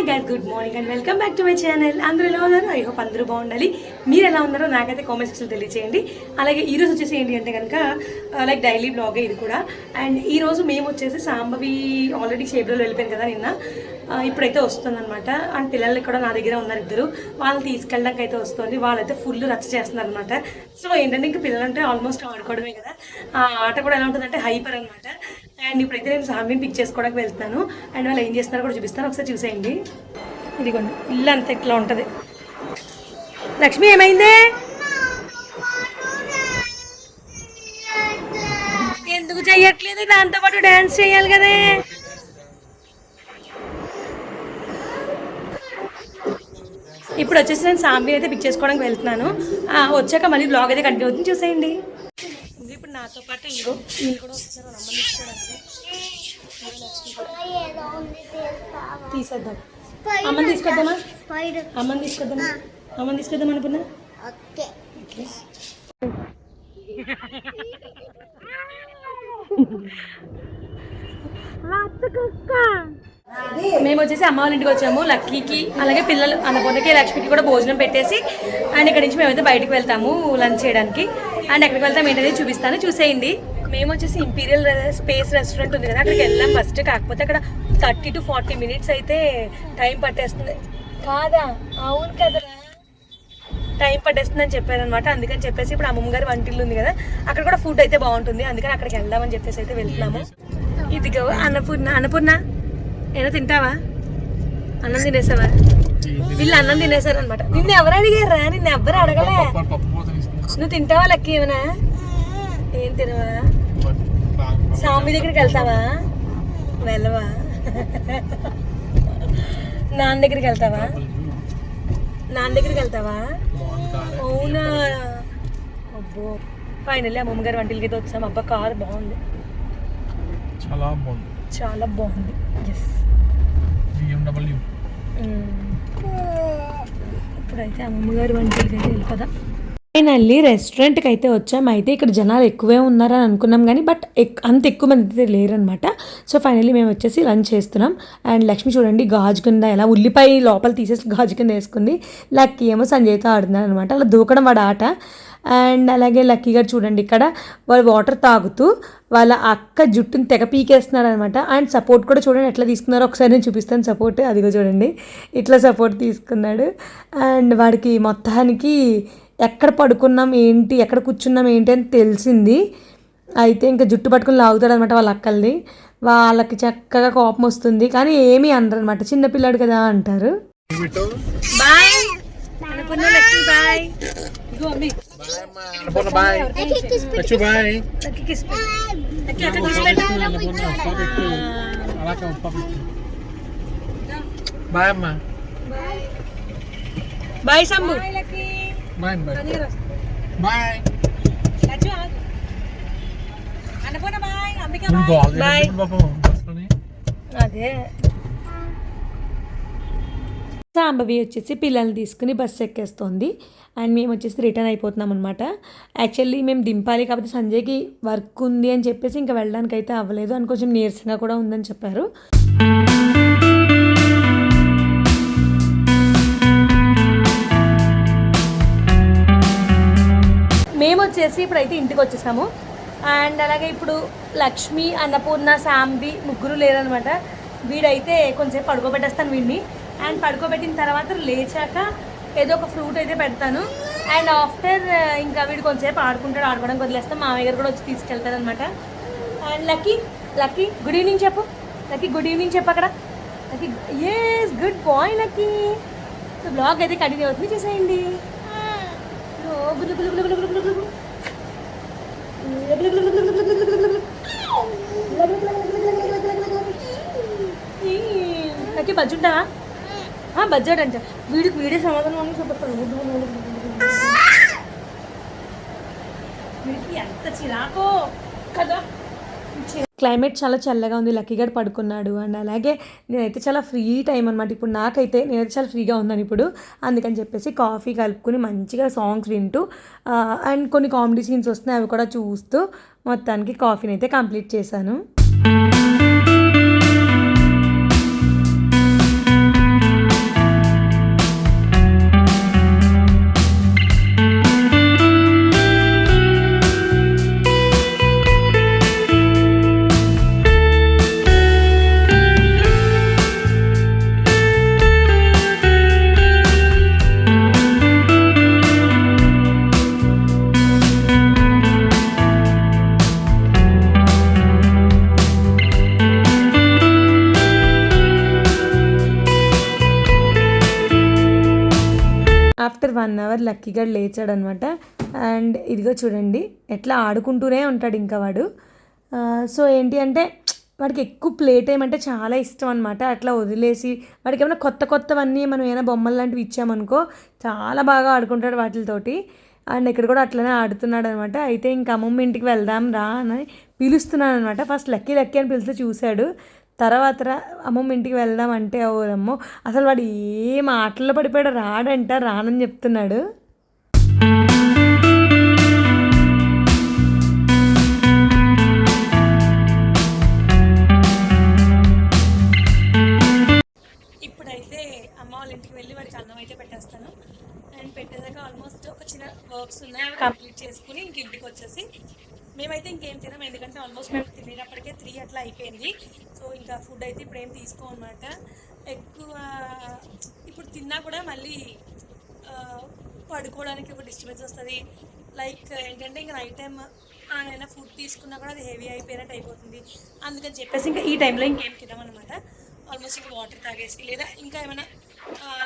Hi guys good morning and welcome back to my channel అందరూ ఎలా ఉన్నారు? I hope అందరూ బాగుండాలి. మీరు ఎలా ఉన్నారో నాకైతే కామెంట్ సెక్షన్ తెలియచేయండి. అలాగే ఈరోజు వచ్చేసి ఏంటి అంటే కనుక లైక్ డైలీ బ్లాగే ఇది కూడా. అండ్ ఈ రోజు మేము వచ్చేసి సాంబవి ఆల్రెడీ షేప్లో వెళ్ళిపోయాను కదా నిన్న. ఇప్పుడైతే వస్తుందన్నమాట. అండ్ పిల్లలు కూడా నా దగ్గర ఉన్నారు ఇద్దరు. వాళ్ళని తీసుకెళ్ళడానికి అయితే వస్తుంది. వాళ్ళైతే ఫుల్ రచ్చ చేస్తున్నారు అనమాట సో ఏంటంటే ఇంకా పిల్లలు అంటే ఆల్మోస్ట్ ఆడుకోవడమే కదా. ఆ ఆట కూడా ఎలా ఉంటుందంటే హైపర్ అనమాట అండ్ ఇప్పుడైతే నేను సాంబిని పిక్ చేసుకోవడానికి వెళ్తాను అండ్ వాళ్ళు ఏం చేస్తున్నారో కూడా చూపిస్తాను. ఒకసారి చూసేయండి. ఇదిగోండి. ఇల్లు అంత ఇట్లా ఉంటుంది. లక్ష్మి ఏమైందే? ఎందుకు చెయ్యట్లేదు? దాంతో పాటు డ్యాన్స్ చేయాలి కదే. ఇప్పుడు వచ్చేసి నేను సాంబి అయితే పిక్ చేసుకోవడానికి వెళ్తున్నాను. వచ్చాక మళ్ళీ బ్లాగ్ అయితే కంటిన్యూ అవుతుంది. చూసేయండి. ఇప్పుడు నాతో పాటు ఇంకో వీళ్ళు కూడా తీస్తావా? తీసేద్దాం. అమ్మని తీసుకొద్దామా? అమ్మని తీసుకొద్దామా? అమ్మని తీసుకొద్దాం అనుకున్నా? ఓకే. మేము వచ్చేసి అమ్మ వాళ్ళ ఇంటికి వచ్చాము లక్కీకి అలాగే పిల్లలు అన్నపూర్ణకి లక్ష్మికి కూడా భోజనం పెట్టేసి అండ్ ఇక్కడ నుంచి మేమైతే బయటకు వెళ్తాము లంచ్ చేయడానికి. అండ్ ఎక్కడికి వెళ్తాం ఏంటనేది చూపిస్తాను చూసేయండి. మేము వచ్చేసి ఇంపీరియల్ స్పేస్ రెస్టారెంట్ ఉంది కదా అక్కడికి వెళ్ళాం ఫస్ట్ కాకపోతే అక్కడ థర్టీ టు ఫార్టీ మినిట్స్ అయితే టైం పట్టేస్తుంది. కాదా? అవును కదరా. టైం పట్టేస్తుందని చెప్పారనమాట అందుకని చెప్పేసి ఇప్పుడు అమ్మమ్మ గారి వంటిల్లు ఉంది కదా అక్కడ కూడా ఫుడ్ అయితే బాగుంటుంది. అందుకని అక్కడికి వెళ్దామని చెప్పేసి అయితే వెళ్తున్నాము. ఇదిగో అన్నపూర్ణ అన్నపూర్ణ. ఏదో తింటావా? అన్నం తినేసావా? వీళ్ళు అన్నం తినేసారు అనమాట నిన్ను ఎవరు అడిగారా నిన్ను ఎవ్వరు అడగలే. నువ్వు తింటావా లక్కీ ఏమైనా? ఏం తినవా? స్వామి దగ్గరికి వెళ్తావా? వెళ్ళవా? నాన్న దగ్గరికి వెళ్తావా? నాన్న దగ్గరికి వెళ్తావా? అవునా? అబ్బో. ఫైనల్లీ అమ్మమ్మ గారి వంటలకి అయితే వచ్చాం. అబ్బా కారు బాగుంది. చాలా బాగుంది. చాలా బాగుంది. ఎస్ బిఎండబ్ల్యూ ఇప్పుడైతే అమ్మమ్మ గారి వంటలకి అయితే వెళ్ళిపోదాం. ఫైనల్లీ రెస్టారెంట్కి అయితే వచ్చాం. అయితే ఇక్కడ జనాలు ఎక్కువే ఉన్నారని అనుకున్నాం కానీ బట్ ఎక్- అంత ఎక్కువ మంది అయితే లేరనమాట సో ఫైనల్లీ మేము వచ్చేసి లంచ్ చేస్తున్నాం. అండ్ లక్ష్మి చూడండి గాజు కింద ఎలా ఉల్లిపాయ లోపల తీసేసి గాజు కింద వేసుకుంది. లక్కీ ఏమో సంజయ్తో ఆడుతున్నాను అనమాట అలా దూకడం వాడు ఆట. అండ్ అలాగే లక్కీ గారు చూడండి ఇక్కడ వాళ్ళు వాటర్ తాగుతూ వాళ్ళ అక్క జుట్టుని తెగ పీకేస్తున్నాడు అనమాట అండ్ సపోర్ట్ కూడా చూడండి ఎట్లా తీసుకున్నారో ఒకసారి నేను చూపిస్తాను సపోర్ట్. అదిగో చూడండి. ఇట్లా సపోర్ట్ తీసుకున్నాడు. అండ్ వాడికి మొత్తానికి ఎక్కడ పడుకున్నాం ఏంటి ఎక్కడ కూర్చున్నాం ఏంటి అని తెలిసింది. అయితే ఇంకా జుట్టు పట్టుకుని లాగుతాడు అనమాట వాళ్ళ అక్కల్ని. వాళ్ళకి చక్కగా కోపం వస్తుంది. కానీ ఏమీ అనరు అనమాట చిన్నపిల్లాడు కదా అంటారు. బాయ్. లక్ష్మి బాయ్ అమ్మి Annapurna bye Lakshmi bye. Bye bye Sambu bye bye bye bye. అదే సాంబవి వచ్చేసి పిల్లల్ని తీసుకుని బస్సు ఎక్కేస్తుంది. అండ్ మేము వచ్చేసి రిటర్న్ అయిపోతున్నాం అనమాట యాక్చువల్లీ మేము దింపాలి కాకపోతే సంజయ్కి వర్క్ ఉంది అని చెప్పేసి ఇంకా వెళ్ళడానికి అయితే అవ్వలేదు. అని కొంచెం నీరసంగా కూడా ఉందని చెప్పారు. మేము వచ్చేసి ఇప్పుడైతే ఇంటికి వచ్చేసాము. అండ్ అలాగే ఇప్పుడు లక్ష్మి అన్నపూర్ణ శాంబి ముగ్గురు లేరనమాట వీడైతే కొంచెం పడుకోబెట్టేస్తాను వీడిని. అండ్ పడుకోబెట్టిన తర్వాత లేచాక ఏదో ఒక ఫ్రూట్ అయితే పెడతాను. అండ్ ఆఫ్టర్ uh, ఇంకా వీడు కొంచెంసేపు ఆడుకుంటాడు ఆడుకోవడానికి వదిలేస్తాం. మామయ్య గారు కూడా వచ్చి తీసుకెళ్తారు అనమాట and Lucky Lucky good evening చెప్పు. లక్కీ గుడ్ ఈవినింగ్ చెప్పు అక్కడ. Lucky yes good boy Lucky blog అయితే కంటిన్యూ అవుతుంది చేసేయండి. Oh, లక్కీ బజ్జుంటావా బడ్జెట్ బజ్జాడు అంట. వీడికి వీడే సమాధానం అని వీడికి ఎంత చిరాకో. కదా. క్లైమేట్ చాలా చల్లగా ఉంది. లక్కీగాడు పడుకున్నాడు. అండ్ అలాగే నేనైతే చాలా ఫ్రీ టైం అనమాట ఇప్పుడు నాకైతే నేనైతే చాలా ఫ్రీగా ఉన్నాను ఇప్పుడు. అందుకని చెప్పేసి కాఫీ కలుపుకుని మంచిగా సాంగ్స్ వింటూ అండ్ కొన్ని కామెడీ సీన్స్ వస్తున్నాయి. అవి కూడా చూస్తూ మొత్తానికి కాఫీని అయితే కంప్లీట్ చేశాను. ఆఫ్టర్ వన్ అవర్ లక్కీగా లేచాడు అనమాట అండ్ ఇదిగో చూడండి ఎట్లా ఆడుకుంటూనే ఉంటాడు ఇంకా వాడు. సో ఏంటి అంటే వాడికి ఎక్కువ ప్లే టైం అంటే చాలా ఇష్టం అనమాట అట్లా వదిలేసి వాడికి ఏమైనా కొత్త కొత్తవన్నీ మనం ఏమైనా బొమ్మలు లాంటివి ఇచ్చామనుకో చాలా బాగా ఆడుకుంటాడు వాటితోటి. అండ్ ఇక్కడ కూడా అట్లనే ఆడుతున్నాడు అనమాట అయితే ఇంకా అమ్మమ్మ ఇంటికి వెళ్దాం రా అని పిలుస్తున్నాను అనమాట ఫస్ట్ లక్కీ లక్కీ అని పిలిస్తే చూశాడు. తర్వాత రా అమ్మమ్మ ఇంటికి వెళ్దాం అంటే ఓరమ్మో అసలు వాడు ఏ ఆటల్లో పడిపోయాడు రాడంట రానని చెప్తున్నాడు. మేమైతే ఇంకేం తినాం ఎందుకంటే ఆల్మోస్ట్ మేము తినేటప్పటికే త్రీ అట్లా అయిపోయింది. సో ఇంకా ఫుడ్ అయితే ఇప్పుడు ఏం తీసుకోమన్నమాట ఎక్కువ ఇప్పుడు తిన్నా కూడా మళ్ళీ పడుకోవడానికి ఒక డిస్టర్బెన్స్ వస్తుంది. లైక్ ఏంటంటే ఇంకా నైట్ టైం ఏమైనా ఫుడ్ తీసుకున్నా కూడా అది హెవీ అయిపోయినట్టు అయిపోతుంది. అందుకని చెప్పేసి ఇంకా ఈ టైంలో ఇంకేం తినమన్నమాట. ఆల్మోస్ట్ ఇంకా వాటర్ తాగేసి లేదా ఇంకా ఏమైనా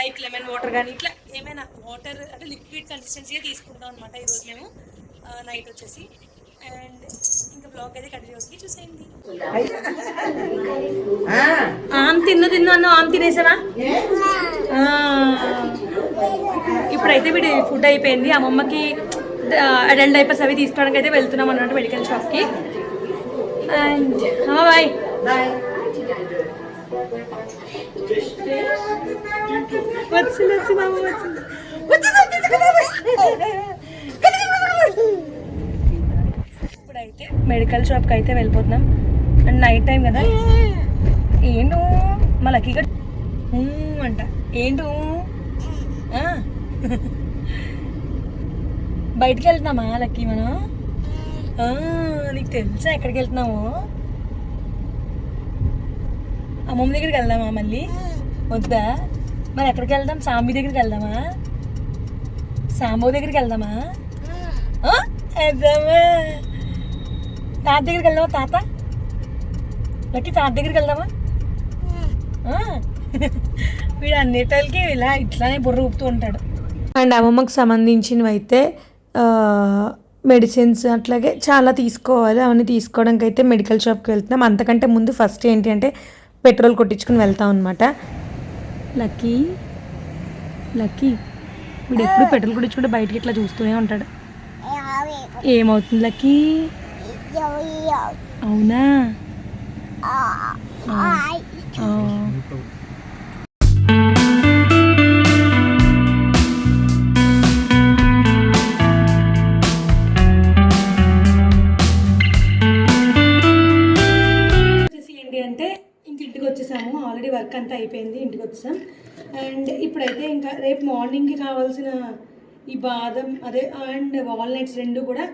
లైక్ లెమన్ వాటర్ కానీ ఇట్లా ఏమైనా వాటర్ అంటే లిక్విడ్ కన్సిస్టెన్సీగా తీసుకుంటాం అనమాట ఈరోజు మేము. నైట్ వచ్చేసి. అండ్ ఇంకా బ్లాగ్ అయితే కంటిన్యూ అవుతుంది. చూసేయండి. ఆమ్ తిన్ను తిన్ను అన్న ఆమ్ తినేసావా. ఇప్పుడైతే వీడి ఫుడ్ అయిపోయింది. అమ్మమ్మకి అడల్ట్ డైపర్స్ అవి తీసుకోవడానికి అయితే వెళ్తున్నాం అన్నమాట మెడికల్ షాప్కి అండ్ బాయ్. వచ్చింది వచ్చింది అమ్మ వచ్చింది. ఇప్పుడైతే మెడికల్ షాప్కి అయితే వెళ్ళిపోతున్నాం. అండ్ నైట్ టైం కదా. ఏంటో మా లక్కీగా అంట. ఏంటో? బయటికి వెళ్తున్నామా లక్కీ మనం? నీకు తెలుసా ఎక్కడికి వెళ్తున్నాము అమ్మమ్మ దగ్గరికి వెళ్దామా మళ్ళీ? వద్దా? మరి ఎక్కడికి వెళ్దాం? సాంబి దగ్గరికి వెళ్దామా? సాంబో దగ్గరికి వెళ్దామా? వెళ్దామా? తాత దగ్గరికి వెళ్దామా తాత? లక్కీ తాత దగ్గరికి వెళ్దామా. వీడు అన్నిటికి ఇలా ఇట్లానే బుర్ర ఊపుతూ ఉంటాడు. అండ్ అమ్మమ్మకు సంబంధించినవి అయితే మెడిసిన్స్ అట్లాగే చాలా తీసుకోవాలి. అవన్నీ తీసుకోవడానికి అయితే మెడికల్ షాప్కి వెళ్తున్నాం. అంతకంటే ముందు ఫస్ట్ ఏంటి అంటే పెట్రోల్ కొట్టించుకుని వెళ్తాం అనమాట లక్కీ లక్కీ వీడు ఎప్పుడు పెట్రోల్ కొట్టించుకుంటే బయటికి ఇట్లా చూస్తూనే ఉంటాడు. ఏమవుతుంది లక్కీ? అవునా? ఆ. వచ్చేసి ఏంటి అంటే ఇంక ఇంటికి వచ్చేసాము. ఆల్రెడీ వర్క్ అంతా అయిపోయింది ఇంటికి వచ్చేసాం. అండ్ ఇప్పుడైతే ఇంకా రేపు మార్నింగ్కి కావాల్సిన ఈ బాదం అదే అండ్ వాల్నట్స్ రెండు కూడా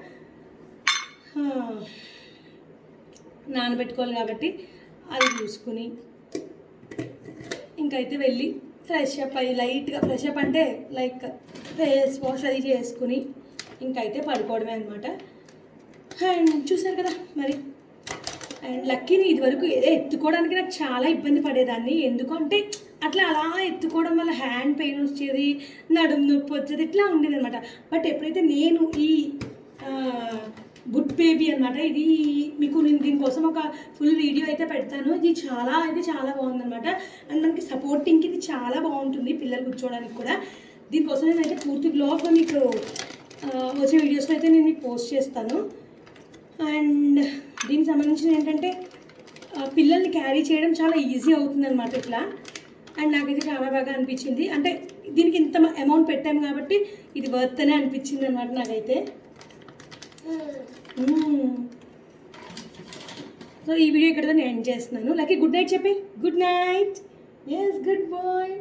నానబెట్టుకోవాలి కాబట్టి అది చూసుకుని ఇంకైతే వెళ్ళి ఫ్రెష్ అప్ అయ్యి లైట్గా ఫ్రెష్ అప్ అంటే లైక్ ఫేస్ వాష్ అది చేసుకుని ఇంకైతే పడుకోవడమే అనమాట అండ్ చూసారు కదా మరి? అండ్ లక్కీని ఇది వరకు ఎత్తుకోవడానికి నాకు చాలా ఇబ్బంది పడేదాన్ని. ఎందుకంటే అట్లా అలా ఎత్తుకోవడం వల్ల హ్యాండ్ పెయిన్ వచ్చేది నడుము నొప్పి వచ్చేది ఇట్లా ఉండేది అనమాట బట్ ఎప్పుడైతే నేను ఈ బేబీ అనమాట ఇది మీకు నేను దీనికోసం ఒక ఫుల్ వీడియో అయితే పెడతాను. ఇది చాలా అయితే చాలా బాగుందన్నమాట. అండ్ మనకి సపోర్టింగ్కి ఇది చాలా బాగుంటుంది పిల్లలు కూర్చోవడానికి కూడా. దీనికోసం నేనైతే పూర్తి బ్లాగ్ మీకు వచ్చే వీడియోస్లో అయితే నేను మీకు పోస్ట్ చేస్తాను. అండ్ దీనికి సంబంధించిన ఏంటంటే పిల్లల్ని క్యారీ చేయడం చాలా ఈజీ అవుతుంది అనమాట ఇట్లా. అండ్ నాకైతే చాలా బాగా అనిపించింది. అంటే దీనికి ఇంత అమౌంట్ పెట్టాము కాబట్టి ఇది వర్త్ అనే అనిపించింది అనమాట నాకైతే hmm. సో ఈ వీడియో ఇక్కడ నేను ఎండ్ చేస్తున్నాను. లక్కీ గుడ్ నైట్ చెప్పి. Good night yes good boy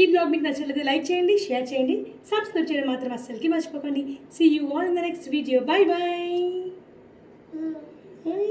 ఈ బ్లాగ్ మీకు నచ్చినట్లయితే లైక్ చేయండి షేర్ చేయండి సబ్స్క్రైబ్ చేయడం మాత్రం అస్సలకి మర్చిపోకండి. See you all in the next video bye bye bye